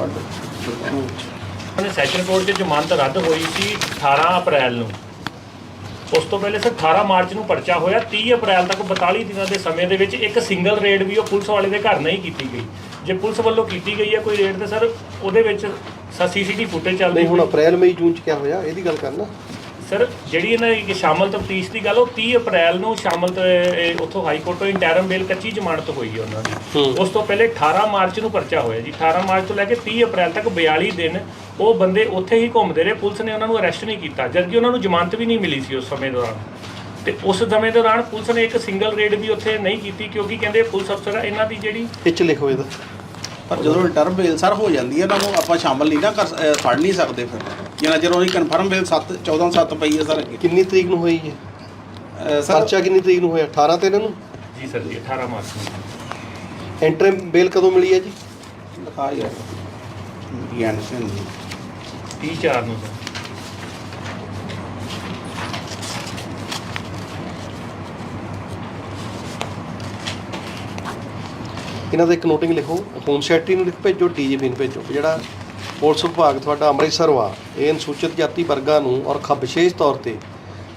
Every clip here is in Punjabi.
ਉਹਨੇ ਸੈਸ਼ਨ ਕੋਰਟ 'ਚ ਜ਼ਮਾਨਤ ਰੱਦ ਹੋਈ ਸੀ 18 ਅਪ੍ਰੈਲ ਨੂੰ। ਉਸ ਤੋਂ ਪਹਿਲੇ ਸਰ 18 ਮਾਰਚ ਨੂੰ ਪਰਚਾ ਹੋਇਆ। 30 ਅਪ੍ਰੈਲ ਤੱਕ 42 ਦਿਨਾਂ ਦੇ ਸਮੇਂ ਦੇ ਵਿੱਚ ਇੱਕ ਸਿੰਗਲ ਰੇਡ ਵੀ ਉਹ ਪੁਲਿਸ ਵਾਲੇ ਦੇ ਘਰ ਨਹੀਂ ਕੀਤੀ ਗਈ। ਜੇ ਪੁਲਿਸ ਵੱਲੋਂ ਕੀਤੀ ਗਈ ਹੈ ਕੋਈ ਰੇਡ ਤੇ ਸਰ ਉਹਦੇ ਵਿੱਚ ਸੀਸੀਟੀਵੀ ਫੁਟੇਜ ਚੱਲਦੀ ਨਹੀਂ ਹੁਣ ਅਪ੍ਰੈਲ ਮਈ ਜੂਨ ਚ ਕਿਆ ਹੋਇਆ? ਇਹਦੀ ਗੱਲ ਕਰਨਾ। ਸਰ ਜਿਹੜੀ ਇਹਨਾਂ ਦੀ ਸ਼ਾਮਲ ਤਫਤੀਸ਼ ਦੀ ਗੱਲ ਉਹ 30 ਅਪ੍ਰੈਲ ਨੂੰ ਸ਼ਾਮਲ ਉੱਥੋਂ ਹਾਈ ਕੋਰਟ ਤੋਂ ਇੰਟਰਮ ਬੇਲ ਕੱਚੀ ਜ਼ਮਾਨਤ ਹੋਈ ਹੈ ਉਹਨਾਂ ਦੀ। ਉਸ ਤੋਂ ਪਹਿਲੇ 18 ਮਾਰਚ ਨੂੰ ਪਰਚਾ ਹੋਇਆ ਜੀ। 18 ਮਾਰਚ ਤੋਂ ਲੈ ਕੇ 30 ਅਪ੍ਰੈਲ ਤੱਕ 42 ਦਿਨ ਉਹ ਬੰਦੇ ਉੱਥੇ ਹੀ ਘੁੰਮਦੇ ਰਹੇ। ਪੁਲਿਸ ਨੇ ਉਹਨਾਂ ਨੂੰ ਅਰੈਸਟ ਨਹੀਂ ਕੀਤਾ ਜਦਕਿ ਉਹਨਾਂ ਨੂੰ ਜ਼ਮਾਨਤ ਵੀ ਨਹੀਂ ਮਿਲੀ ਸੀ ਉਸ ਸਮੇਂ ਦੌਰਾਨ। ਤੇ ਉਸ ਸਮੇਂ ਦੌਰਾਨ ਪੁਲਿਸ ਨੇ ਇੱਕ ਸਿੰਗਲ ਰੇਡ ਵੀ ਉੱਥੇ ਨਹੀਂ ਕੀਤੀ ਕਿਉਂਕਿ ਕਹਿੰਦੇ ਪੁਲਿਸ ਅਫਸਰ ਇਹਨਾਂ ਦੀ ਜਿਹੜੀ ਚ ਲਿਖੋ ਇਹਦਾ। ਪਰ ਜਦੋਂ ਰਿਟਰਨ ਬੇਲ ਸਰ ਹੋ ਜਾਂਦੀ ਹੈ ਉਹਨਾਂ ਨੂੰ ਆਪਾਂ ਸ਼ਾਮਲ ਨਹੀਂ ਨਾ ਕਰ ਫੜ ਨਹੀਂ ਸਕਦੇ ਫਿਰ। ਜਿੰਨਾ ਚਿਰ ਉਹਦੀ ਕਨਫਰਮ ਬੇਲ 7 14 7 ਪਈ ਹੈ ਸਰ। ਅੱਗੇ ਕਿੰਨੀ ਤਰੀਕ ਨੂੰ ਹੋਈ ਹੈ ਅਹ ਸਰ ਪਰਚਾ ਕਿੰਨੀ ਤਰੀਕ ਨੂੰ ਹੋਇਆ? 18 ਤੇ ਇਹਨਾਂ ਨੂੰ? ਜੀ ਸਰ ਜੀ 18 ਮਾਰਚ ਨੂੰ। ਐਂਟਰਮ ਬੇਲ ਕਦੋਂ ਮਿਲੀ ਹੈ ਜੀ? ਲਿਖਾ ਯਾਰ। ਗਿਆਨ ਸਿੰਘ ਜੀ? 30 4 ਨੂੰ ਸਰ। ਇਹਨਾਂ ਦਾ ਇੱਕ ਨੋਟਿੰਗ ਲਿਖੋ। ਹੋਮ ਸੈਕਟਰੀ ਨੂੰ ਲਿਖ ਭੇਜੋ ਡੀਜੀਪੀ ਨੂੰ ਭੇਜੋ ਜਿਹੜਾ ਪੁਲਿਸ ਵਿਭਾਗ ਤੁਹਾਡਾ ਅੰਮ੍ਰਿਤਸਰ ਵਾ। ਇਹ ਅਨੁਸੂਚਿਤ ਜਾਤੀ ਵਰਗਾਂ ਨੂੰ ਔਰ ਖ ਵਿਸ਼ੇਸ਼ ਤੌਰ ਤੇ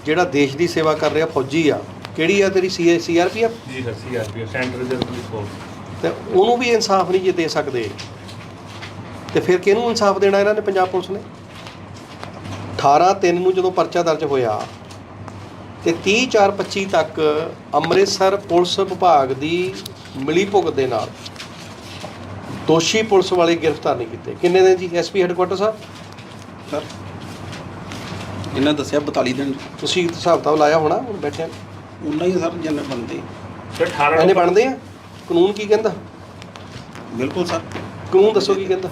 ਜਿਹੜਾ ਦੇਸ਼ ਦੀ ਸੇਵਾ ਕਰ ਰਿਹਾ ਫੌਜੀ ਆ ਕਿਹੜੀ ਆ ਤੇਰੀ ਸੀ ਸੀਆਰਪੀਐਫ ਜੀ sir CRP centre reserve police force ਤੇ ਉਹਨੂੰ ਵੀ ਇਨਸਾਫ ਨਹੀਂ ਜੇ ਦੇ ਸਕਦੇ। ਤੇ ਫਿਰ ਕਿਹਨੂੰ ਇਨਸਾਫ ਦੇਣਾ ਇਹਨਾਂ ਨੇ ਪੰਜਾਬ ਪੁਲਿਸ ਨੇ? 18 3 ਨੂੰ ਜਦੋਂ ਪਰਚਾ ਦਰਜ ਹੋਇਆ ਤੇ 30 4 25 ਤੱਕ ਅੰਮ੍ਰਿਤਸਰ ਪੁਲਿਸ ਵਿਭਾਗ ਦੀ ਮਿਲੀ ਭੁਗਤ ਦੇ ਨਾਲ ਦੋਸ਼ੀ ਪੁਲਿਸ ਵਾਲੇ ਗ੍ਰਿਫਤਾਰ ਨਹੀਂ ਕੀਤੇ। ਕਿੰਨੇ ਦਿਨ ਜੀ ਐਸਪੀ ਹੈੱਡਕੁਆਟਰ ਸਾਹਿਬ ਸਰ ਇਹਨਾਂ ਦੱਸਿਆ 42 ਦਿਨ। ਤੁਸੀਂ ਹਿਸਾਬ ਕਿਤਾਬ ਲਾਇਆ ਹੋਣਾ ਹੁਣ ਬੈਠੇ ਉਹਨਾਂ ਹੀ ਸਰ ਜਿੰਨੇ ਬੰਦੇ ਸਰ 18 ਇਹਨੇ ਬਣਦੇ ਆ? ਕਾਨੂੰਨ ਕੀ ਕਹਿੰਦਾ? ਬਿਲਕੁਲ ਸਰ। ਕਾਨੂੰਨ ਦੱਸੋ ਕੀ ਕਹਿੰਦਾ?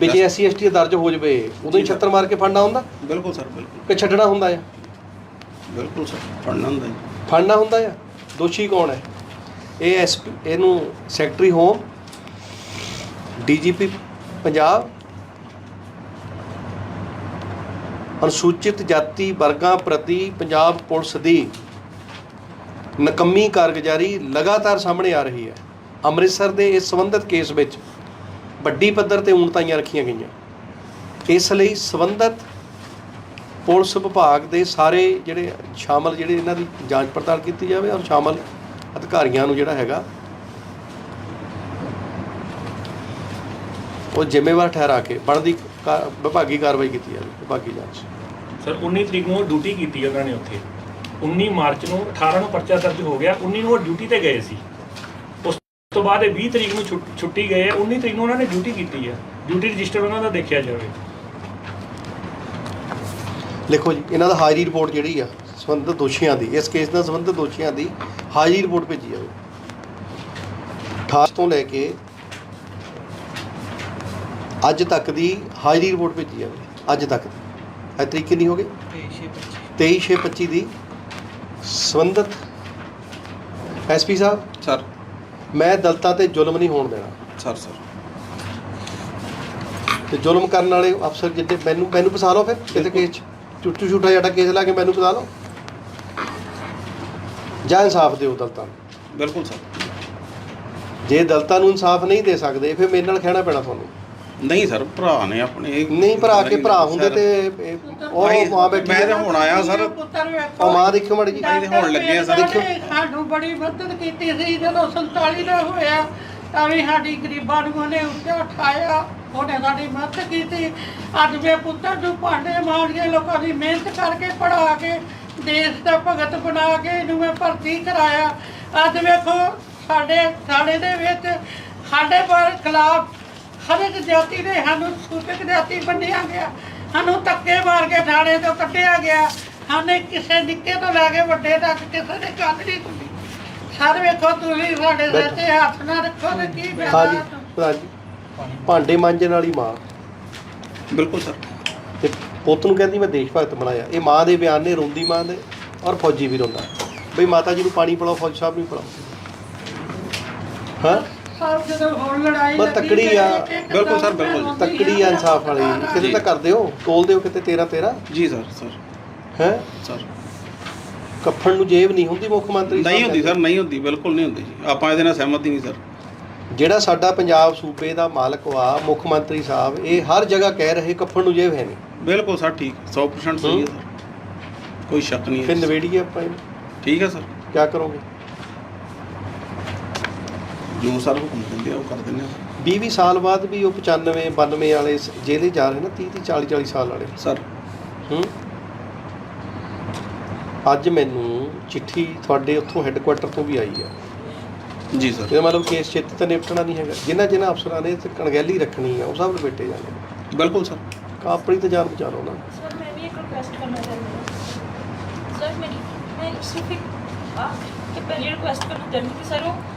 ਵੀ ਜੇ ਐਸਸੀ ਐਸਟੀ ਦਰਜ ਹੋ ਜਵੇ ਉਦੋਂ ਹੀ ਛੱਤਰ ਮਾਰ ਕੇ ਫੜਨਾ ਹੁੰਦਾ? ਬਿਲਕੁਲ ਸਰ ਬਿਲਕੁਲ। ਕਿ ਛੱਡਣਾ ਹੁੰਦਾ ਆ? ਬਿਲਕੁਲ ਸਰ ਫੜਨਾ ਹੁੰਦਾ ਜੀ। ਫੜਨਾ ਹੁੰਦਾ ਆ? ਦੋਸ਼ੀ ਕੌਣ ਹੈ? ਇਹ ਐਸ ਇਹਨੂੰ ਸੈਕਟਰੀ ਹੋਮ ਡੀਜੀਪੀ ਪੰਜਾਬ, ਅਨੁਸੂਚਿਤ ਜਾਤੀ ਵਰਗਾਂ ਪ੍ਰਤੀ ਪੰਜਾਬ ਪੁਲਿਸ ਦੀ ਨਕੰਮੀ ਕਾਰਗੁਜ਼ਾਰੀ ਲਗਾਤਾਰ ਸਾਹਮਣੇ ਆ ਰਹੀ ਹੈ। ਅੰਮ੍ਰਿਤਸਰ ਦੇ ਇਸ ਸੰਬੰਧਿਤ ਕੇਸ ਵਿੱਚ ਵੱਡੀ ਪੱਧਰ ਤੇ ਊਣਤਾਈਆਂ ਰੱਖੀਆਂ ਗਈਆਂ। ਇਸ ਲਈ ਸੰਬੰਧਿਤ ਪੁਲਿਸ ਵਿਭਾਗ ਦੇ ਸਾਰੇ ਜਿਹੜੇ ਸ਼ਾਮਲ, ਜਿਹੜੇ ਇਹਨਾਂ ਦੀ ਜਾਂਚ ਪੜਤਾਲ ਕੀਤੀ ਜਾਵੇ ਔਰ ਸ਼ਾਮਲ ਅਧਿਕਾਰੀਆਂ ਨੂੰ ਜਿਹੜਾ ਹੈਗਾ ਉਹ ਜ਼ਿੰਮੇਵਾਰ ਠਹਿਰਾ ਕੇ ਬਣਦੀ ਕਾ- ਵਿਭਾਗੀ ਕਾਰਵਾਈ ਕੀਤੀ ਜਾਵੇ ਵਿਭਾਗੀ ਜਾਂਚ। ਸਰ 19 ਤਰੀਕ ਨੂੰ ਡਿਊਟੀ ਕੀਤੀ ਉਹਨਾਂ ਨੇ ਉੱਥੇ। 19 ਮਾਰਚ ਨੂੰ 18 ਨੂੰ ਪਰਚਾ ਦਰਜ ਹੋ ਗਿਆ 19 ਨੂੰ ਉਹ ਡਿਊਟੀ ਤੇ ਗਏ ਸੀ। ਉਸ ਤੋਂ ਬਾਅਦ ਇਹ 20 ਤਰੀਕ ਨੂੰ ਛੁੱਟ- ਛੁੱਟੀ ਗਏ ਆ 19 ਤਰੀਕ ਨੂੰ ਉਹਨਾਂ ਨੇ ਡਿਊਟੀ ਕੀਤੀ ਹੈ ਡਿਊਟੀ ਰਜਿਸਟਰ ਉਹਨਾਂ ਦਾ ਦੇਖਿਆ ਜਾਵੇ। ਲਿਖੋ ਜੀ ਇਹਨਾਂ ਦਾ ਹਾਜ਼ਰੀ ਰਿਪੋਰਟ ਜਿਹੜੀ ਆ ਸੰਬੰਧਿਤ ਦੋਸ਼ੀਆਂ ਦੀ ਇਸ ਕੇਸ ਨਾਲ ਸੰਬੰਧਿਤ ਦੋਸ਼ੀਆਂ ਦੀ ਹਾਜ਼ਰੀ ਰਿਪੋਰਟ ਭੇਜੀ ਜਾਵੇ। 18 ਤੋਂ ਲੈ ਕੇ ਅੱਜ ਤੱਕ ਦੀ ਹਾਜ਼ਰੀ ਰਿਪੋਰਟ ਭੇਜੀ ਜਾਵੇ। ਅੱਜ ਤੱਕ ਦੀ। ਅੱਜ ਤਰੀਕ ਕਿੰਨੀ ਹੋ ਗਈ? 23 6 25 ਦੀ ਸੰਬੰਧਿਤ ਐਸਪੀ ਸਾਹਿਬ? ਸਰ। ਮੈਂ ਦਲਤਾਂ ਤੇ ਜ਼ੁਲਮ ਨਹੀਂ ਹੋਣ ਦੇਣਾ। Sir sir. ਤੇ ਜ਼ੁਲਮ ਕਰਨ ਵਾਲੇ ਅਫਸਰ ਜਿੱਦੇ ਮੈਨੂੰ ਮੈਨੂੰ ਫਸਾ ਲਓ ਫਿਰ ਕਿਤੇ ਕੇਸ 'ਚ ਚੁੱਟੂ ਛੂਟਾ ਜਿਹੜਾ ਕੇਸ ਲਾ ਕੇ ਮੈਨੂੰ ਫਸਾ ਲਓ। ਜਾਂ ਇਨਸਾਫ ਦਿਓ ਦਲਤਾਂ ਨੂੰ। ਬਿਲਕੁਲ ਸਰ। ਜੇ ਦਲਤਾਂ ਨੂੰ ਇਨਸਾਫ ਨਹੀਂ ਦੇ ਸਕਦੇ ਫਿਰ ਮੇਰੇ ਨਾਲ ਖਹਿਣਾ ਪੈਣਾ ਤੁਹਾਨੂੰ। ਨਹੀਂ ਸਰ ਭਰਾ ਨੇ ਆਪਣੇ ਨਹੀਂ ਭਰਾ ਕੇ ਭਰਾ ਹੁੰਦੇ ਤੇ ਇਹ- ਉਹ ਮਾਂ ਬੈਠੀ ਮੈਂ ਹੈ। ਤਾਂ ਹੁਣ ਆਇਆ ਸਰ ਉਹ ਮਾਂ ਦੇਖਿਓ ਮੜ ਜੀ ਤੇ ਹੋਣ ਲੱਗੇ ਆ ਸਰ। ਦੇਖਿਓ। ਸਾਨੂੰ ਬੜੀ ਮਦਦ ਕੀਤੀ ਸੀ ਜਦੋਂ 47 ਦਾ ਹੋਇਆ ਤਾਂ ਵੀ ਸਾਡੀ ਗਰੀਬਾਂ ਨੂੰ ਉਹਨੇ ਉੱਤੇ ਉਠਾਇਆ ਉਹਨੇ ਸਾਡੀ ਮਦਦ ਕੀਤੀ ਅੱਜ ਮੇਰੇ ਪੁੱਤਰ ਨੂੰ ਭਾਂਡੇ ਮਾਰ ਕੇ ਲੋਕਾਂ ਦੀ ਮਿਹਨਤ ਕਰਕੇ ਪੜਾ ਕੇ ਦੇਸ਼ ਦਾ ਭਗਤ ਬਣਾ ਕੇ ਇਹਨੂੰ ਮੈਂ ਭਰਤੀ ਕਰਾਇਆ ਅੱਜ ਵੇਖੋ ਸਾਡੇ ਥਾਣੇ ਦੇ ਵਿੱਚ ਸਾਡੇ ਪਰ ਖਿਲਾਫ ਹਰ ਇੱਕ ਜਾਤੀ ਦੇ ਸਾਨੂੰ ਸੂਚਕ ਜਾਤੀ ਬੰਨਿਆ ਗਿਆ। ਸਾਨੂੰ ਧੱਕੇ ਮਾਰ ਕੇ ਥਾਣੇ ਤੋਂ ਕੱਢਿਆ ਗਿਆ। ਸਾਨੇ ਕਿਸੇ ਨਿੱਕੇ ਤੋਂ ਲੈ ਕੇ ਵੱਡੇ ਤੱਕ ਕਿਸੇ ਦੇ ਕੰਨ ਨਹੀਂ ਸਰ ਵੇਖੋ ਤੁਸੀਂ ਸਾਡੇ ਸਿਰ ਤੇ ਹੱਥ ਨਾ ਰੱਖੋ ਤੇ ਕੀ ਫਾਇਦਾ ਜੀ ਪ੍ਰਧਾਨ ਜੀ ਭਾਂਡੇ ਮਾਂਜਣ ਵਾਲੀ ਮਾਂ। ਬਿਲਕੁਲ ਸਰ। ਤੇ ਪੁੱਤ ਨੂੰ ਕਹਿੰਦੀ ਮੈਂ ਦੇਸ਼ ਭਗਤ ਬਣਾਇਆ। ਇਹ ਮਾਂ ਦੇ ਬਿਆਨ ਨੇ ਰੋਂਦੀ ਮਾਂ ਦੇ ਔਰ ਫੌਜੀ ਵੀ ਰੋਂਦਾ। ਬਈ ਮਾਤਾ ਜੀ ਨੂੰ ਪਾਣੀ ਪਿਲਾਓ ਫੌਜੀ ਸਾਹਿਬ ਨੂੰ ਪਿਲਾਓ। ਹਾਂ? ਸਰ ਜਦੋਂ ਹੁਣ ਲੜਾਈ ਬਸ ਲੱਗੀ ਤੱਕੜੀ ਆ। ਇੱਕ ਬਿਲਕੁਲ ਸਰ, ਦਮ ਬਿਲਕੁਲ। ਤੱਕੜੀ ਆ ਇਨਸਾਫ ਵਾਲੀ। ਕਿਤੇ। ਤਾਂ ਕਰ ਦਿਓ। ਤੋਲ ਦਿਓ ਕਿਤੇ 13 13 ਜੀ ਸਰ ਸਰ। ਹੈ? ਸਰ। ਕੱਫਣ ਨੂੰ ਜੇਬ ਨਹੀਂ ਹੁੰਦੀ ਮੁੱਖ ਮੰਤਰੀ ਨਹੀਂ ਹੁੰਦੀ। ਸਰ ਨਹੀਂ ਹੁੰਦੀ ਬਿਲਕੁਲ ਨਹੀਂ ਹੁੰਦੀ। ਜੀ ਆਪਾਂ ਇਹਦੇ ਨਾਲ ਸਹਿਮਤ ਹੀ ਨਹੀਂ ਸਰ। ਜਿਹੜਾ ਸਾਡਾ ਪੰਜਾਬ ਸੂਬੇ ਦਾ ਮਾਲਕ ਵਾ ਮੁੱਖ ਮੰਤਰੀ ਸਾਹਿਬ ਇਹ ਹਰ ਜਗ੍ਹਾ ਕਹਿ ਰਹੇ ਕੱਫਣ ਨੂੰ ਜੇਬ ਹੈ ਨਹੀਂ। ਬਿਲਕੁਲ ਸਰ ਠੀਕ। 100% ਸਹੀ ਹੈ ਸਰ। ਕੋਈ ਸ਼ੱਕ ਨਹੀਂ ਫਿਰ ਹੈ ਨਵੇੜੀਏ ਆਪਾਂ ਇਹਨੂੰ। ਠੀਕ ਹੈ ਸਰ। ਕੀ ਕਰੋਗੇ? ਜੋ ਸਰ ਹੁਕਮ ਦਿੰਦੇ ਆ ਉਹ ਕਰ ਦਿੰਦੇ ਆ 20 20 ਸਾਲ ਬਾਅਦ ਵੀ ਉਹ 95 92 ਵਾਲੇ ਸ- ਜੇਲੇ ਜਾ ਰਹੇ ਨਾ 30 30 40 40 ਸਾਲ ਵਾਲੇ ਸਰ ਹੂੰ ਅੱਜ ਮੈਨੂੰ ਚਿੱਠੀ ਤੁਹਾਡੇ ਉੱਥੋਂ ਹੈੱਡਕੁਆਟਰ ਤੋਂ ਵੀ ਆਈ ਆ ਜੀ ਸਰ ਇਹਦਾ ਮਤਲਬ ਕੇਸ ਛੇਤੀ ਤਾਂ ਨਿਪਟਣਾ ਨਹੀਂ ਹੈਗਾ ਜਿਨ੍ਹਾਂ ਜਿਨ੍ਹਾਂ ਅਫਸਰਾਂ ਨੇ ਤੇ ਕਣਗੈਲੀ ਰੱਖਣੀ ਆ ਉਹ ਸਭ ਲਪੇਟੇ ਜਾਣੇ ਨੇ। ਬਿਲਕੁਲ ਸਰ ਆਪਣੀ ਤਾਂ ਜਾਨ ਬਚਾ ਲਓ ਨਾ सर मैं भी एक रिक्वेस्ट करना चाहती हूँ सर मेरी मैं सिर्फ एक आपके पहले रिक्वेस्ट करना ਚਾਹੁੰਦੀ ਕਿ ਸਰ ਉਹ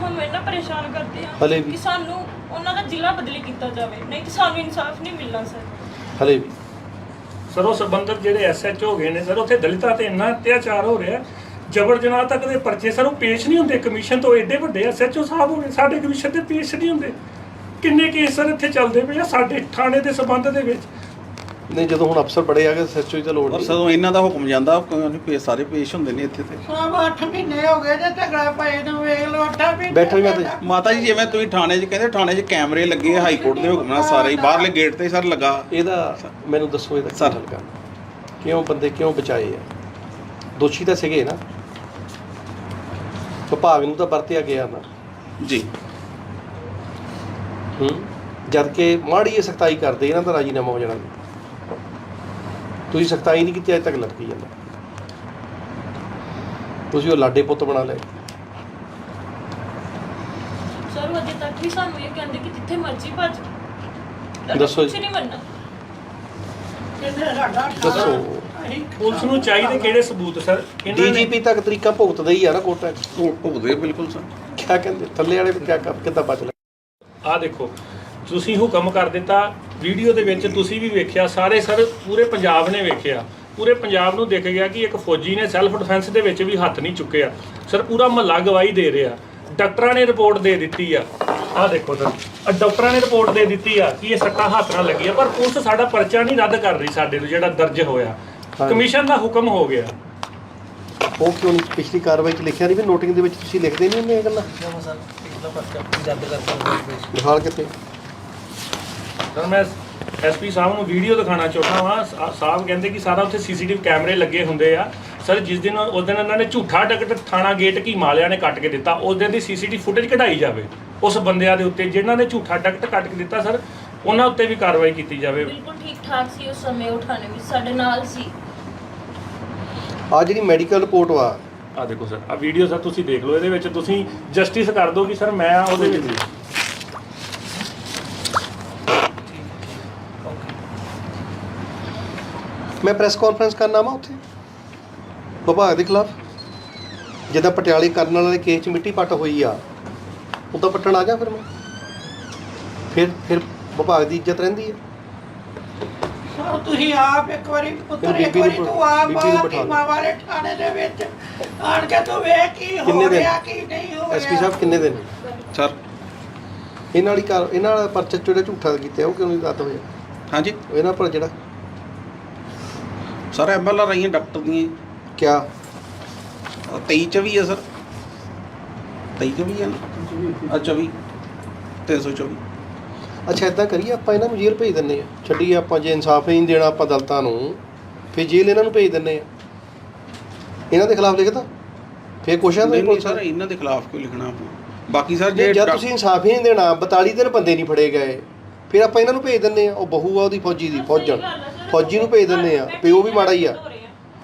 ਤੁਹਾਨੂੰ ਇੰਨਾ ਪਰੇਸ਼ਾਨ ਕਰਦੇ ਆ ਹਲੇ ਵੀ। ਕਿ ਸਾਨੂੰ ਉਹਨਾਂ ਦਾ ਜ਼ਿਲ੍ਹਾ ਬਦਲੀ ਕੀਤਾ ਜਾਵੇ। ਨਹੀਂ ਤਾਂ ਸਾਨੂੰ ਇਨਸਾਫ ਨਹੀਂ ਮਿਲਣਾ ਸਰ। ਹਲੇ ਵੀ ਸਰ ਉਹ ਸੰਬੰਧਤ ਜਿਹੜੇ ਐਸਐਚਓ ਗਏ ਨੇ ਸਰ ਉੱਥੇ ਦਲਿਤਾਂ ਤੇ ਇੰਨਾ ਅਤਿਆਚਾਰ ਹੋ ਰਿਹਾ ਜਬਰ ਜਨਾਹ ਤੱਕ ਦੇ ਪਰਚੇ ਸਰ ਉਹ ਪੇਸ਼ ਨਹੀਂ ਹੁੰਦੇ ਕਮਿਸ਼ਨ ਤੋਂ ਐਡੇ ਵੱਡੇ ਐਸਐਚਓ ਸਾਹਿਬ ਹੋਵੇ ਸਾਡੇ ਕਮਿਸ਼ਨ ਤੇ ਪੇਸ਼ ਨਹੀਂ ਹੁੰਦੇ। ਕਿੰਨੇ ਕੇਸ ਸਰ ਇੱਥੇ ਚੱਲਦੇ ਪਏ ਆ ਸਾਡੇ ਥਾਣੇ ਦੇ ਸੰਬੰਧ ਦੇ ਵਿੱਚ। ਨਹੀਂ ਜਦੋਂ ਹੁਣ ਅਫਸਰ ਬੜੇ ਆ ਗਏ ਸੱਚੋ ਤਾਂ ਲੋੜ ਔਰ ਨਹੀਂ। ਜਦੋਂ ਇਹਨਾਂ ਦਾ ਹੁਕਮ ਜਾਂਦਾ ਕੋਈ ਨਹੀਂ ਪੇਸ਼ ਸਾਰੇ ਪੇਸ਼ ਹੁੰਦੇ ਨੇ ਇੱਥੇ ਤੇ। ਸਭ 8 ਮਹੀਨੇ ਹੋ ਗਏ ਤੇ ਝਗੜਾ ਪਏ ਨੂੰ ਵੇਖ ਲਓ 8 ਮਹੀਨੇ ਬੈਠੋ ਜੀ ਮਾਤਾ ਜੀ। ਮਾਤਾ ਜੀ ਜਿਵੇਂ ਤੁਸੀਂ ਥਾਣੇ 'ਚ ਕਹਿੰਦੇ ਥਾਣੇ 'ਚ ਕੈਮਰੇ ਲੱਗੇ ਹਾਈ ਕੋਰਟ ਦੇ ਹੁਕਮ ਨਾਲ ਸਾਰੇ ਹੀ ਬਾਹਰਲੇ ਗੇਟ ਤੇ ਸਰ ਲੱਗਾ। ਇਹਦਾ ਮੈਨੂੰ ਦੱਸੋ ਇਹਦਾ ਕੀ ਸਰ। ਹੱਲ ਕਰਨਾ? ਕਿਉਂ ਬੰਦੇ ਕਿਉਂ ਬਚਾਏ ਆ? ਦੋਸ਼ੀ ਤਾਂ ਸੀਗੇ ਨਾ। ਵਿਭਾਗ ਨੂੰ ਤਾਂ ਵਰਤਿਆ ਗਿਆ ਨਾ। ਜੀ। ਹੂੰ? ਜਦ ਕਿ ਮਾੜੀ ਇਹ ਸਖਤਾਈ ਕਰਦੇ ਇਹਨਾਂ ਦਾ ਰਾਜੀਨਾਮਾ ਹੋ ਜਾਣਾ। ਤੁਸੀਂ ਸਖਤਾਈ ਨਹੀਂ ਕੀਤੀ ਅਜੇ ਤੱਕ ਲਟਕੀ ਜਾਂਦਾ ਤੁਸੀਂ ਉਹ ਲਾਡੇ ਪੁੱਤ ਬਣਾ ਲਏ। ਸਰ ਉਹ ਅਜੇ ਤੱਕ ਵੀ ਸਾਨੂੰ ਇਹ ਕਹਿੰਦੇ ਕਿ ਜਿੱਥੇ ਮਰਜ਼ੀ ਭੱਜ। ਤੁਹਾਡਾ ਦੱਸੋ ਕੁਛ ਜੀ। ਨਹੀਂ ਮੰਨਣਾ। ਇਹਨੇ ਸਾਡਾ ਦੱਸੋ। ਅਸੀਂ ਪੁਲਿਸ ਨੂੰ ਚਾਹੀਦੇ ਕਿਹੜੇ ਸਬੂਤ ਸਰ? ਇਹਨਾਂ ਨੇ? ਡੀਜੀਪੀ ਤੱਕ ਤਰੀਕਾ ਭੁਗਤਦਾ ਹੀ ਆ ਨਾ ਕੋਰਟਾਂ 'ਚ ਉਹ ਭੁਗਦੇ ਬਿਲਕੁਲ ਸਰ। ਕਿਆ ਕਹਿੰਦੇ? ਥੱਲੇ ਵਾਲੇ ਕਿਆ ਕਿੱਦਾਂ ਬਚ ਲੈ ਆ ਦੇਖੋ ਤੁਸੀਂ ਹੁਕਮ ਕਰ ਦਿੱਤਾ ਵੀਡੀਓ ਦੇ ਵਿੱਚ ਤੁਸੀਂ ਵੀ ਵੇਖਿਆ ਸਾਰੇ ਸਰ ਪੂਰੇ ਪੰਜਾਬ ਨੇ ਵੇਖਿਆ। ਪੂਰੇ ਪੰਜਾਬ ਨੂੰ ਦਿਖ ਗਿਆ ਕਿ ਇੱਕ ਫੌਜੀ ਨੇ ਸੈਲਫ ਡਿਫੈਂਸ ਦੇ ਵਿੱਚ ਵੀ ਹੱਥ ਨਹੀਂ ਚੁੱਕਿਆ। ਸਰ ਪੂਰਾ ਮਹੱਲਾ ਗਵਾਹੀ ਦੇ ਰਿਹਾ। ਡਾਕਟਰਾਂ ਨੇ ਰਿਪੋਰਟ ਦੇ ਦਿੱਤੀ ਆ। ਆ ਦੇਖੋ ਸਰ ਡਾਕਟਰਾਂ ਨੇ ਰਿਪੋਰਟ ਦੇ ਦਿੱਤੀ ਆ ਕਿ ਇਹ ਸੱਟਾਂ ਹੱਥ ਨਾਲ ਲੱਗੀਆਂ ਪਰ ਪੁਲਿਸ ਸਾਡਾ ਪਰਚਾ ਨਹੀਂ ਰੱਦ ਕਰ ਰਹੀ ਸਾਡੇ ਨੂੰ ਜਿਹੜਾ ਦਰਜ ਹੋਇਆ। ਕਮਿਸ਼ਨ ਦਾ ਹੁਕਮ ਹੋ ਗਿਆ। ਉਹ ਕਿਉਂ ਨਹੀਂ? ਪਿਛਲੀ ਕਾਰਵਾਈ 'ਚ ਲਿਖਿਆ ਨਹੀਂ ਵੀ ਨੋਟਿੰਗ ਦੇ ਵਿੱਚ ਤੁਸੀਂ ਲਿਖਦੇ ਨਹੀਂ ਹੁੰਦੇ ਇਹ ਗੱਲਾਂ? ਦਿਖਾਲ ਕਿਤੇ ਸਰ ਮੈਂ ਐਸਪੀ ਸਾਹਿਬ ਨੂੰ ਵੀਡੀਓ ਦਿਖਾਣਾ ਚਾਹੁੰਦਾ ਹਾਂ ਸਾ- ਸਾਹਿਬ ਕਹਿੰਦੇ ਕਿ ਸਾਰਾ ਉੱਥੇ ਸੀਸੀਟੀਵੀ ਕੈਮਰੇ ਲੱਗੇ ਹੁੰਦੇ ਆ। ਸਰ ਜਿਸ ਦਿਨ ਉਸ ਦਿਨ ਇਹਨਾਂ ਨੇ ਝੂਠਾ ਟਿਕਟ ਥਾਣਾ ਗੇਟ ਕੀ ਮਾਲਿਆ ਨੇ ਕੱਟ ਕੇ ਦਿੱਤਾ। ਉਸ ਦਿਨ ਦੀ ਸੀਸੀਟੀਵੀ ਫੁਟੇਜ ਕਢਾਈ ਜਾਵੇ ਉਸ ਬੰਦਿਆਂ ਦੇ ਉੱਤੇ ਜਿਨ੍ਹਾਂ ਨੇ ਝੂਠਾ ਟਿਕਟ ਕੱਟ ਕੇ ਦਿੱਤਾ ਸਰ ਉਹਨਾਂ ਉੱਤੇ ਵੀ ਕਾਰਵਾਈ ਕੀਤੀ ਜਾਵੇ। ਬਿਲਕੁਲ ਠੀਕ ਠਾਕ ਸੀ ਉਸ ਸਮੇਂ ਉਠਾਣੇ ਵਿੱਚ ਸਾਡੇ ਨਾਲ ਸੀ। ਆ ਜਿਹੜੀ ਮੈਡੀਕਲ ਰਿਪੋਰਟ ਵਾ। ਆ ਦੇਖੋ ਸਰ ਆ ਵੀਡੀਓ ਸਰ ਤੁਸੀਂ ਦੇਖ ਲਓ ਇਹਦੇ ਵਿੱਚ ਤੁਸੀਂ ਜਸਟਿਸ ਕਰ ਦਿਓ ਕਿ ਸਰ ਮੈਂ ਉਹਦੇ ਵਿੱਚ ਮੈਂ ਪ੍ਰੈਸ ਕਾਨਫਰੰਸ ਕਰਨਾ ਵਾ ਉੱਥੇ। ਵਿਭਾਗ ਦੇ ਖਿਲਾਫ। ਜਿੱਦਾਂ ਪਟਿਆਲੇ ਕਰਨ ਵਾਲੇ ਕੇਸ 'ਚ ਮਿੱਟੀ ਪੱਟ ਹੋਈ ਆ ਉਦਾਂ ਪੱਟਣ ਆ ਜਾ ਫਿਰ ਮੈਂ। ਫਿਰ ਫਿਰ ਵਿਭਾਗ ਦੀ ਇੱਜ਼ਤ ਰਹਿੰਦੀ ਹੈ ਸਰ ਤੁਸੀਂ ਆਪ ਇੱਕ ਵਾਰੀ ਪੁੱਤਰ ਇੱਕ ਵਾਰੀ ਤੂੰ ਆਪ। ਮਾਂ ਵਾਲੇ ਥਾਣੇ ਦੇ ਵਿੱਚ ਆਣ ਕੇ ਤੂੰ ਵੇਖ ਕੀ ਹੋ? ਰਿਹਾ ਕੀ ਨਹੀਂ ਹੋ ਰਿਹਾ। ਐਸਪੀ ਸਾਹਿਬ ਕਿੰਨੇ ਦਿਨ? ਸਰ। ਇਹਨਾਂ ਵਾਲੀ ਕਾਰ ਇਹਨਾਂ ਵਾਲਾ ਪਰਚਾ ਜਿਹੜਾ ਝੂਠਾ ਕੀਤਾ ਉਹ ਕਿਉਂ ਨਹੀਂ ਰੱਦ ਹੋਇਆ? ਹਾਂਜੀ। ਇਹਨਾਂ ਪਰ ਜਿਹੜਾ ਸਰ ਐਮਐਲਆਰ ਰਹੀਆਂ ਡਾਕਟਰ ਦੀਆਂ। ਕਿਆ? 23 ਚ ਵੀ ਹੈ ਸਰ। 23 ਚ ਵੀ ਹੈ ਨਾ ਅੱਛਾ ਵੀ 324 ਅੱਛਾ ਇਦਾਂ ਕਰੀਏ ਆਪਾਂ ਇਹਨਾਂ ਨੂੰ ਜੇਲ੍ਹ ਭੇਜ ਦਿੰਨੇ ਆ ਛੱਡੀਏ ਆਪਾਂ ਜੇ ਇਨਸਾਫ ਹੀ ਨਹੀਂ ਦੇਣਾ ਆਪਾਂ ਦਲਤਾਂ ਨੂੰ ਫਿਰ ਜੇਲ੍ਹ ਇਹਨਾਂ ਨੂੰ ਭੇਜ ਦਿੰਨੇ ਆ ਇਹਨਾਂ ਦੇ ਖਿਲਾਫ ਲਿਖਦਾ ਫਿਰ ਆ ਨਹੀਂ ਨਹੀਂ ਸਰ ਇਹਨਾਂ ਦੇ ਖਿਲਾਫ ਕਿਉਂ ਲਿਖਣਾ ਆਪਾਂ। ਬਾਕੀ ਸਰ ਜੇ ਜੇ ਤੁਸੀਂ ਇਨਸਾਫ ਹੀ ਨਹੀਂ ਦੇਣਾ 42 ਦਿਨ ਬੰਦੇ ਨਹੀਂ ਫੜੇ ਗਏ ਫਿਰ ਆਪਾਂ ਇਹਨਾਂ ਨੂੰ ਭੇਜ ਦਿੰਨੇ ਆ ਉਹ ਬਹੂ ਆ ਉਹਦੀ ਫੌਜੀ ਦੀ ਫੌਜਣ। ਫੌਜੀ ਨੂੰ ਭੇਜ ਦਿੰਨੇ ਆ ਪਿਓ ਵੀ ਮਾੜਾ ਹੀ ਆ।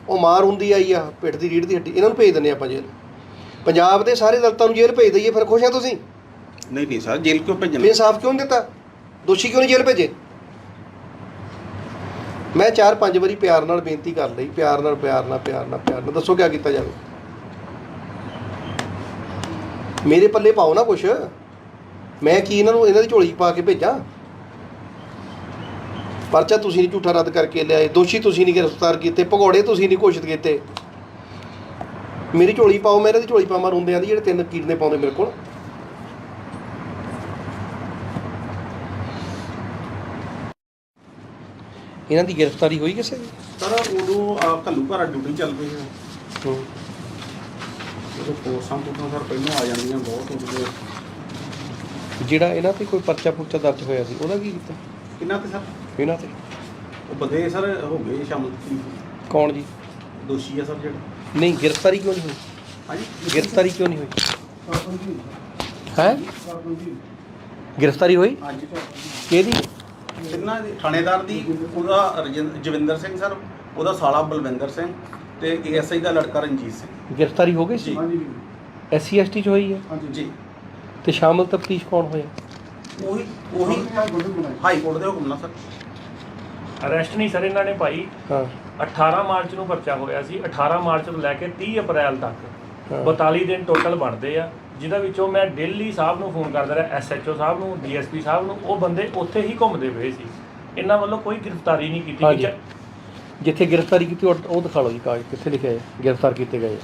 ਉਹ ਮਾਰ ਹੁੰਦੀ ਆਈ ਆ ਪਿੱਠ ਦੀ ਰੀੜ ਦੀ ਹੱਡੀ ਇਹਨਾਂ ਨੂੰ ਭੇਜ ਦਿੰਨੇ ਆਪਾਂ ਜੇਲ੍ਹ। ਪੰਜਾਬ ਦੇ ਸਾਰੇ ਦਲਤਾਂ ਨੂੰ ਜੇਲ੍ਹ ਭੇਜ ਦਈਏ ਫਿਰ ਖੁਸ਼ ਆ ਤੁਸੀਂ? ਨਹੀਂ ਨਹੀਂ ਸਰ ਜੇਲ੍ਹ ਕਿਉਂ ਭੇਜਣਾ? ਇਨਸਾਫ ਕਿਉਂ ਨਹੀਂ ਦਿੱਤਾ? ਦੋਸ਼ੀ ਕਿਉਂ ਨਹੀਂ ਜੇਲ੍ਹ ਭੇਜੇ? ਮੈਂ ਚਾਰ ਪੰਜ ਵਾਰੀ ਪਿਆਰ ਨਾਲ ਬੇਨਤੀ ਕਰ ਲਈ ਪਿਆਰ ਨਾਲ ਪਿਆਰ ਨਾਲ ਪਿਆਰ ਨਾਲ ਪਿਆਰ ਨਾਲ। ਦੱਸੋ ਕੀ ਕੀਤਾ ਜਾਵੇ? ਮੇਰੇ ਪੱਲੇ ਪਾਓ ਨਾ ਕੁਛ। ਮੈਂ ਕੀ ਇਹਨਾਂ ਨੂੰ ਇਹਨਾਂ ਦੀ ਝੋਲੀ 'ਚ ਪਾ ਕੇ ਭੇਜਾਂ? ਪਰਚਾ ਤੁਸੀਂ ਨਹੀਂ ਝੂਠਾ ਰੱਦ ਕਰਕੇ ਲਿਆਏ ਦੋਸ਼ੀ ਤੁਸੀਂ ਨਹੀਂ ਗ੍ਰਿਫਤਾਰ ਕੀਤੇ ਭਗੌੜੇ ਤੁਸੀਂ ਨਹੀਂ ਘੋਸ਼ਿਤ ਕੀਤੇ। ਮੇਰੀ ਝੋਲੀ ਪਾਓ ਮੈਂ ਇਹਨਾਂ ਦੀ ਝੋਲੀ ਪਾਵਾਂ ਰੁੰਦਿਆਂ ਦੀ ਜਿਹੜੇ ਤਿੰਨ ਕੀਰਨੇ ਪਾਉਂਦੇ ਮੇਰੇ ਕੋਲ। ਇਹਨਾਂ ਦੀ ਗ੍ਰਿਫਤਾਰੀ ਹੋਈ ਕਿਸੇ ਦੀ? ਸਰ ਉਦੋਂ ਆ ਘੱਲੂ ਘਰ ਡਿਊਟੀ ਚੱਲ ਪਈ ਹੈ। ਹੂੰ। ਉਹਦੇ ਪੋਸਟਾਂ ਪੁੱਟਾਂ ਸਰ ਪਹਿਲਾਂ ਆ ਜਾਂਦੀਆਂ ਬਹੁਤ ਜਿਹੜਾ ਇਹਨਾਂ ਤੇ ਕੋਈ ਪਰਚਾ ਪੁਰਚਾ ਦਰਜ ਹੋਇਆ ਸੀ ਉਹਦਾ ਕੀ ਕੀਤਾ? ਕਿੰਨਾ ਤੇ ਸਰ ਇਹਨਾਂ ਤੇ? ਉਹ ਬੰਦੇ ਸਰ ਹੋ ਗਏ ਸ਼ਾਮਲ ਕੌਣ ਜੀ? ਦੋਸ਼ੀ ਆ ਸਰ ਜਿਹੜੇ। ਨਹੀਂ ਗ੍ਰਿਫਤਾਰੀ ਕਿਉਂ ਨਹੀਂ ਹੋਈ? ਹਾਂਜੀ। ਗ੍ਰਿਫਤਾਰੀ ਕਿਉਂ ਨਹੀਂ ਹੋਈ? ਹੈ? ਗ੍ਰਿਫਤਾਰੀ ਹੋਈ? ਹਾਂਜੀ ਕਿਹਦੀ? ਤਿੰਨਾਂ ਦੀ ਥਾਣੇਦਾਰ ਦੀ? ਉਹਦਾ ਰਜਿੰ- ਜਵਿੰਦਰ ਸਿੰਘ ਸਰ। ਉਹਦਾ ਸਾਲਾ ਬਲਵਿੰਦਰ ਸਿੰਘ ਤੇ ਏਐਸਆਈ ਦਾ ਲੜਕਾ ਰਣਜੀਤ ਸਿੰਘ। ਗ੍ਰਿਫਤਾਰੀ ਹੋ ਗਈ ਸੀ? ਐਸਸੀ ਐਸਟੀ ਚ ਹੋਈ ਹੈ? ਜੀ। ਤੇ ਸ਼ਾਮਲ ਤਫਤੀਸ਼ ਕੌਣ ਹੋਇਆ? ਉਹੀ ਉਹੀ ਹਾਈ ਕੋਰਟ ਦੇ ਹੁਕਮ ਨਾਲ ਸਰ। ਅਰੈਸਟ ਨਹੀਂ ਸਰ ਇਹਨਾਂ ਨੇ ਭਾਈ। ਹਾਂ। 18 ਮਾਰਚ ਨੂੰ ਪਰਚਾ ਹੋਇਆ ਸੀ। 18 ਮਾਰਚ ਤੋਂ ਲੈ ਕੇ 30 ਅਪ੍ਰੈਲ ਤੱਕ। ਹਾਂ। 42 ਦਿਨ ਟੋਟਲ ਬਣਦੇ ਆ। ਜਿਹਦਾ ਵਿੱਚੋਂ ਮੈਂ ਦਿੱਲੀ ਸਾਹਿਬ ਨੂੰ ਫੋਨ ਕਰਦਾ ਰਿਹਾ ਐਸਐਚਓ ਸਾਹਿਬ ਨੂੰ ਡੀਐਸਪੀ ਸਾਹਿਬ ਨੂੰ। ਉਹ ਬੰਦੇ ਉੱਥੇ ਹੀ ਘੁੰਮਦੇ ਪਏ ਸੀ। ਇਹਨਾਂ ਵੱਲੋਂ ਕੋਈ ਗ੍ਰਿਫਤਾਰੀ ਨਹੀਂ ਕੀਤੀ। ਗਈ। ਜਿੱਥੇ ਗ੍ਰਿਫਤਾਰੀ ਕੀਤੀ ਉਹ ਉਹ ਦਿਖਾ ਲਓ ਜੀ ਕਾਗਜ਼ ਕਿੱਥੇ ਲਿਖਿਆ ਹੈ। ਗ੍ਰਿਫਤਾਰ ਕੀਤੇ ਗਏ।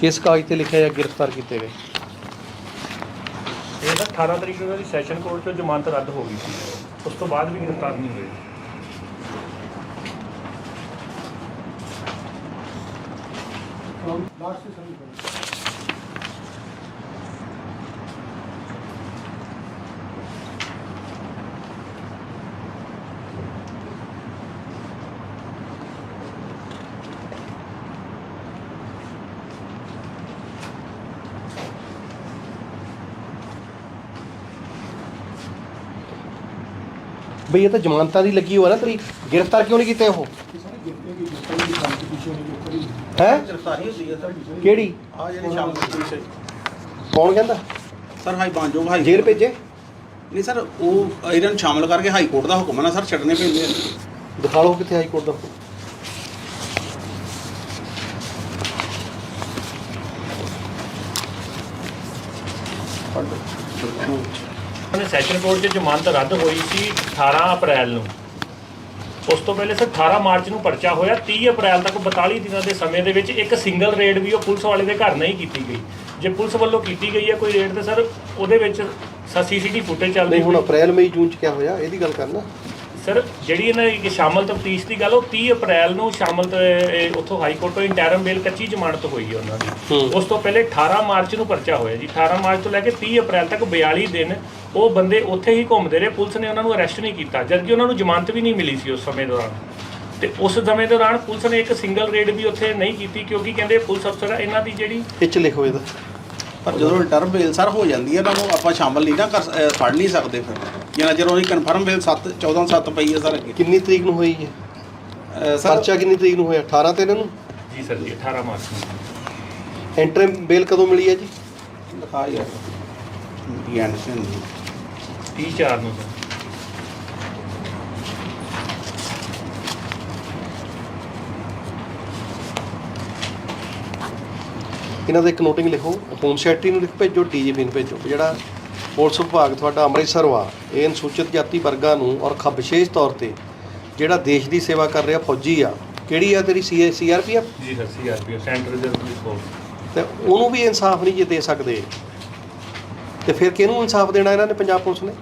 ਕਿਸ ਕਾਗਜ਼ ਤੇ ਲਿਖਿਆ ਹੈ ਗ੍ਰਿਫਤਾਰ ਕੀਤੇ ਗਏ? ਇਹ 18 ਤਰੀਕ ਨੂੰ ਦੀ ਸੈਸ਼ਨ ਕੋਰਟ ਚੋਂ ਜ਼ਮਾਨਤ ਰੱਦ ਹੋ ਗਈ ਸੀ। ਉਸ ਤੋਂ ਬਾਅਦ ਵੀ ਗ੍ਰਿਫਤਾਰ ਨਹੀਂ ਹੋਏ। ਬਈ ਇਹ ਤਾਂ ਜ਼ਮਾਨਤਾਂ ਦੀ ਲੱਗੀ ਹੋਆ ਨਾ ਤਰੀਕ ਗ੍ਰਿਫਤਾਰ ਕਿਉਂ ਨਹੀਂ ਕੀਤੇ ਉਹ? ਹੈ? ਗ੍ਰਿਫਤਾਰੀ ਹੁੰਦੀ ਹੈ ਸਰ ਕਿਹੜੀ? ਆ ਜਿਹੜੀ ਸ਼ਾਮਲ ਪੁਲਿਸ ਹੈ। ਕੌਣ ਕਹਿੰਦਾ? ਸਰ ਹਾਈ ਬਾਂਜੋ ਹਾਈ ਜੇਲ੍ਹ ਭੇਜੇ? ਨਹੀਂ ਸਰ ਉਹ ਇਹਨਾਂ ਨੂੰ ਸ਼ਾਮਲ ਕਰਕੇ ਹਾਈ ਕੋਰਟ ਦਾ ਹੁਕਮ ਹੈ ਨਾ ਸਰ ਛੱਡਣੇ ਪੈਂਦੇ ਆ। ਦਿਖਾ ਲਓ ਕਿੱਥੇ ਹਾਈ ਕੋਰਟ ਦਾ ਹੁਕਮ। ਉਹਨੇ ਸੈਸ਼ਨ ਕੋਰਟ 'ਚ ਜ਼ਮਾਨਤ ਰੱਦ ਹੋਈ ਸੀ 18 ਅਪ੍ਰੈਲ ਨੂੰ ਉਸ ਤੋਂ ਪਹਿਲੇ ਸਰ 18 ਮਾਰਚ ਨੂੰ ਪਰਚਾ ਹੋਇਆ 30 ਅਪ੍ਰੈਲ ਤੱਕ 42 ਦਿਨਾਂ ਦੇ ਸਮੇਂ ਦੇ ਵਿੱਚ ਇੱਕ ਸਿੰਗਲ ਰੇਡ ਵੀ ਉਹ ਪੁਲਿਸ ਵਾਲੇ ਦੇ ਘਰ ਨਹੀਂ ਕੀਤੀ ਗਈ। ਜੇ ਪੁਲਿਸ ਵੱਲੋਂ ਕੀਤੀ ਗਈ ਹੈ ਕੋਈ ਰੇਡ ਤੇ ਸਰ ਉਹਦੇ ਵਿੱਚ ਸੀਸੀਟੀਵੀ ਫੁਟੇਜ ਚੱਲਦੀ ਹੁਣ। ਅਪ੍ਰੈਲ ਮਈ ਜੂਨ ਚ ਕਿਆ ਹੋਇਆ? ਇਹਦੀ ਗੱਲ ਕਰਨਾ। ਸਰ ਜਿਹੜੀ ਇਹਨਾਂ ਦੀ ਸ਼ਾਮਲ ਤਫਤੀਸ਼ ਦੀ ਗੱਲ ਉਹ 30 ਅਪ੍ਰੈਲ ਨੂੰ ਸ਼ਾਮਲ ਤੇ- ਇਹ ਉੱਥੋਂ ਹਾਈ ਕੋਰਟ ਤੋਂ ਇੰਟਰਮ ਬੇਲ ਕੱਚੀ ਜ਼ਮਾਨਤ ਹੋਈ ਹੈ ਉਹਨਾਂ ਦੀ। ਉਸ ਤੋਂ ਪਹਿਲੇ 18 ਮਾਰਚ ਨੂੰ ਪਰਚਾ ਹੋਇਆ ਜੀ। 18 ਮਾਰਚ ਤੋਂ ਲੈ ਕੇ 30 ਅਪ੍ਰੈਲ ਤੱਕ 42 ਦਿਨ ਉਹ ਬੰਦੇ ਉੱਥੇ ਹੀ ਘੁੰਮਦੇ ਰਹੇ। ਪੁਲਿਸ ਨੇ ਉਹਨਾਂ ਨੂੰ ਅਰੈਸਟ ਨਹੀਂ ਕੀਤਾ ਜਦਕਿ ਉਹਨਾਂ ਨੂੰ ਜ਼ਮਾਨਤ ਵੀ ਨਹੀਂ ਮਿਲੀ ਸੀ ਉਸ ਸਮੇਂ ਦੌਰਾਨ। ਤੇ ਉਸ ਸਮੇਂ ਦੌਰਾਨ ਪੁਲਿਸ ਨੇ ਇੱਕ ਸਿੰਗਲ ਰੇਡ ਵੀ ਉੱਥੇ ਨਹੀਂ ਕੀਤੀ ਕਿਉਂਕਿ ਕਹਿੰਦੇ ਪੁਲਿਸ ਅਫਸਰ ਆ, ਇਹਨਾਂ ਦੀ ਜਿਹੜੀ ਚ ਲਿਖੋ ਇਹਦਾ। ਪਰ ਜਦੋਂ ਰਿਟਰਨ ਬੇਲ ਸਰ ਹੋ ਜਾਂਦੀ ਹੈ ਤਾਂ ਉਹਨੂੰ ਆਪਾਂ ਸ਼ਾਮਲ ਨਹੀਂ ਨਾ ਕਰ ਅਹ ਫੜ ਨਹੀਂ ਸਕਦੇ ਫਿਰ। ਜਿੰਨਾ ਚਿਰ ਉਹਦੀ ਕਨਫਰਮ ਬੇਲ 7 14 7 ਪਈ ਹੈ ਸਰ। ਅੱਗੇ ਕਿੰਨੀ ਤਰੀਕ ਨੂੰ ਹੋਈ ਹੈ? ਸਰ ਪਰਚਾ ਕਿੰਨੀ ਤਰੀਕ ਨੂੰ ਹੋਇਆ? 18 ਤੇ ਇਹਨਾਂ ਨੂੰ? ਜੀ ਸਰ ਜੀ 18 ਮਾਰਚ ਨੂੰ। ਐਂਟਰਮ ਬੇਲ ਕਦੋਂ ਮਿਲੀ ਹੈ ਜੀ? ਲਿਖਾ ਯਾਰ ਦੀ ਐਂਡਸਨ 30 4 ਨੂੰ ਸਰ। ਇਹਨਾਂ ਦਾ ਇੱਕ ਨੋਟਿੰਗ ਲਿਖੋ ਹੋਮ ਸੈਕਟਰੀ ਨੂੰ ਲਿਖ ਭੇਜੋ ਡੀਜੀਪੀ ਨੂੰ ਭੇਜੋ। ਜਿਹੜਾ ਪੁਲਿਸ ਵਿਭਾਗ ਤੁਹਾਡਾ ਅੰਮ੍ਰਿਤਸਰ ਵਾ। ਇਹ ਅਨੁਸੂਚਿਤ ਜਾਤੀ ਵਰਗਾਂ ਨੂੰ ਔਰ ਖਾਸ ਵਿਸ਼ੇਸ਼ ਤੌਰ ਤੇ ਜਿਹੜਾ ਦੇਸ਼ ਦੀ ਸੇਵਾ ਕਰ ਰਿਹਾ ਫੌਜੀ ਆ ਕਿਹੜੀ ਆ ਤੇਰੀ ਸੀ ਸੀਆਰਪੀਐਫ ਜੀ sir CRPF centre reserve police force ਤੇ ਉਹਨੂੰ ਵੀ ਇਨਸਾਫ ਨਹੀਂ ਜੇ ਦੇ ਸਕਦੇ। ਤੇ ਫਿਰ ਕਿਹਨੂੰ ਇਨਸਾਫ ਦੇਣਾ ਇਹਨਾਂ ਨੇ ਪੰਜਾਬ ਪੁਲਿਸ ਨੇ?